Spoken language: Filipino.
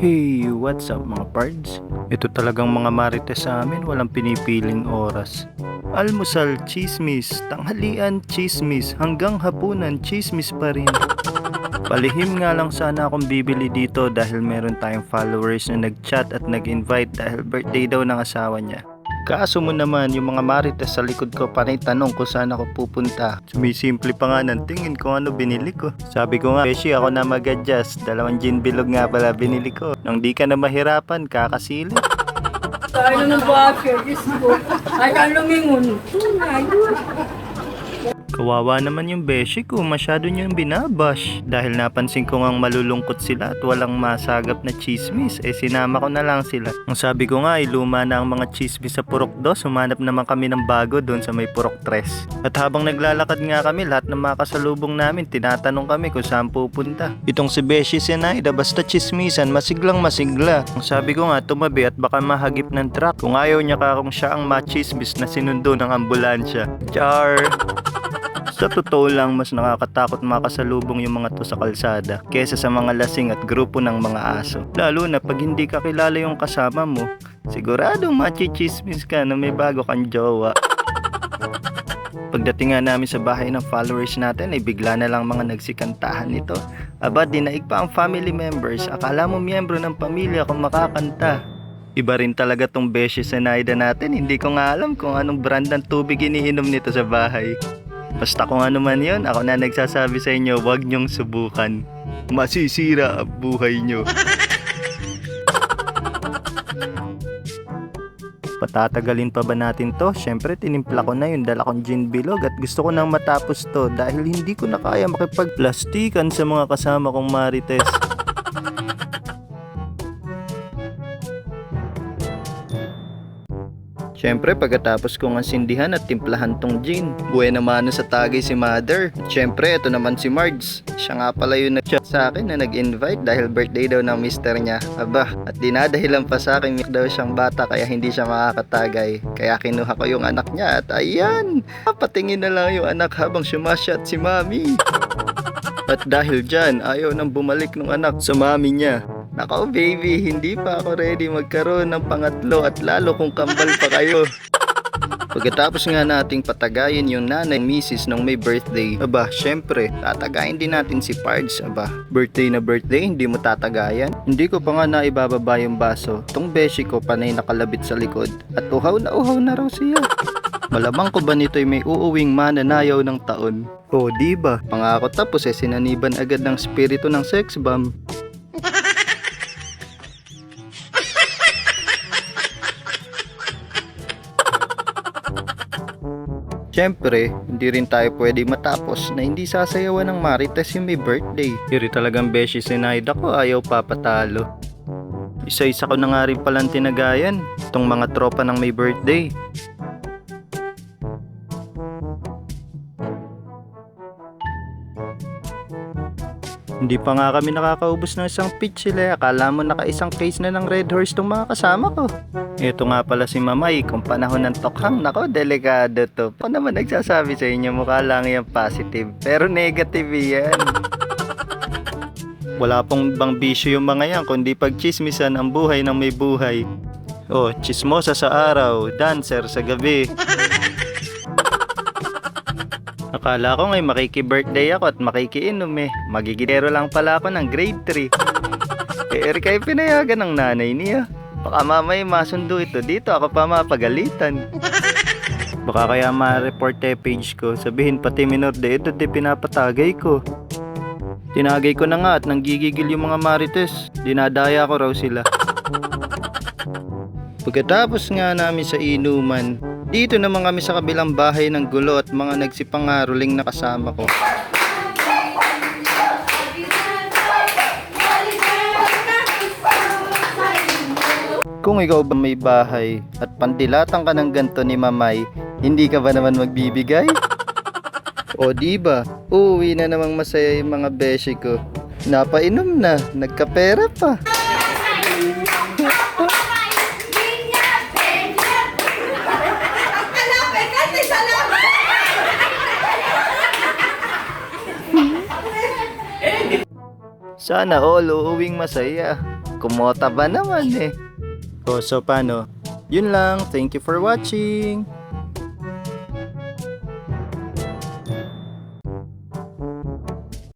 Hey, what's up mga pards? Ito talagang mga marites sa amin, walang pinipiling oras. Almusal, chismis, tanghalian, chismis, hanggang hapunan, chismis pa rin. Palihim nga lang sana akong bibili dito dahil meron tayong followers na nag-chat at nag-invite dahil birthday daw ng asawa niya. Kaso mo naman, yung mga marites sa likod ko panay tanong kung saan ako pupunta. Sumisimple pa nga ng tingin kung ano binili ko. Sabi ko nga, Beshi, ako na mag-adjust. Dalawang gin bilog nga pala binili ko. Nang di ka na mahirapan, kakasili. Tayo ng bakit, Diyos ko. Ay, ka lumingon. Tunay. Kawawa naman yung beshi ko, masyado niyang binabash. Dahil napansin ko ngang malulungkot sila at walang masagap na chismis, eh sinama ko na lang sila. Ang sabi ko nga, ay luma na ang mga chismis sa Purok 2, sumanap naman kami ng bago doon sa may Purok 3. At habang naglalakad nga kami, lahat ng mga kasalubong namin, tinatanong kami kung saan pupunta. Itong si Beshi Senaida, basta chismisan, masiglang masigla. Ang sabi ko nga, tumabi at baka mahagip ng truck. Kung ayaw niya ka kung siya ang machismis na sinundo ng ambulansya. Char! Sa totoo lang, mas nakakatakot makasalubong yung mga to sa kalsada kesa sa mga lasing at grupo ng mga aso. Lalo na pag hindi ka kilala yung kasama mo, siguradong machichismis ka na may bago kang jowa. Pagdating nga namin sa bahay ng followers natin ay bigla na lang mga nagsikantahan nito. Aba, dinaig pa ang family members. Akala mo miyembro ng pamilya kung makakanta. Iba rin talaga tong Beshi Senaida natin. Hindi ko nga alam kung anong brand ng tubig iniinom nito sa bahay. Basta kung ano man yun, ako na nagsasabi sa inyo, huwag niyong subukan. Masisira ang buhay niyo. Patatagalin pa ba natin to? Siyempre, tinimpla ko na yung dala kong gin bilog at gusto ko nang matapos to dahil hindi ko na kaya makipagplastikan sa mga kasama kong marites. Siyempre, pagkatapos kong asindihan at timplahan tong gin, buhay naman sa tagay si Mother. Siyempre, ito naman si Margs. Siya nga pala yung nag-chat sa akin na nag-invite dahil birthday daw ng mister niya. Aba, at dinadahilan pa sa akin daw siyang bata kaya hindi siya makakatagay. Kaya kinuha ko yung anak niya at ayan, patingin na lang yung anak habang sumasyat si Mami. At dahil dyan, ayaw nang bumalik ng anak sa mami niya. Nako baby, hindi pa ako ready magkaroon ng pangatlo at lalo kung kambal pa kayo. Pagkatapos nga nating patagayin yung nanay misis nung may birthday, aba, syempre, tatagayin din natin si Pards, aba. Birthday na birthday, hindi mo tatagayan? Hindi ko pa nga naibababa yung baso. Tong beshi ko panay nakalabit sa likod. At uhaw na uhaw na raw siya. Malamang ko ba nito'y may uuwing mananayaw ng taon? O, oh, di ba? Pangako tapos eh sinaniban agad ng spirito ng sex bomb. Siyempre, hindi rin tayo pwede matapos na hindi sasayawan ng Marites yung may birthday. Iri talagang beshi sinayda ko, ayaw papatalo. Isa-isa ko na nga rin palang tinagayan, itong mga tropa ng may birthday. Hindi pa nga kami nakakaubos ng isang pitch sila. Akala mo naka isang case na ng Red Horse tong mga kasama ko. Ito nga pala si Mamay, kung panahon ng tokhang, nako, delikado to. Ako naman nagsasabi sa inyo, mukha lang yan positive, pero negative yan. Wala pong bang bisyo yung mga yan, kundi pagchismisan ang buhay ng may buhay. Oh, chismosa sa araw, dancer sa gabi. Akala ko ngay makiki-birthday ako at makikiinom eh. Magigidero lang pala ako ng grade 3. Eh, Erika ay pinayagan ng nanay niya. Baka mamay masundo ito dito ako pa mapagalitan. Baka kaya ma-report eh page ko. Sabihin pati minor de edad de pinapatagay ko. Tinagay ko na nga at nanggigigil yung mga marites. Dinadaya ko raw sila. Pagkatapos nga namin sa inuman, dito naman kami sa kabilang bahay ng gulo at mga nagsipangaruling na kasama ko. Kung ikaw ba may bahay at pandilatan ka ng ganto ni mamay, hindi ka ba naman magbibigay? O di ba? Uuwi na namang masaya yung mga beshi ko. Napainom na, nagkapera pa. Sana all uuwing masaya. kumota ba naman eh. O, so paano? Yun lang. Thank you for watching.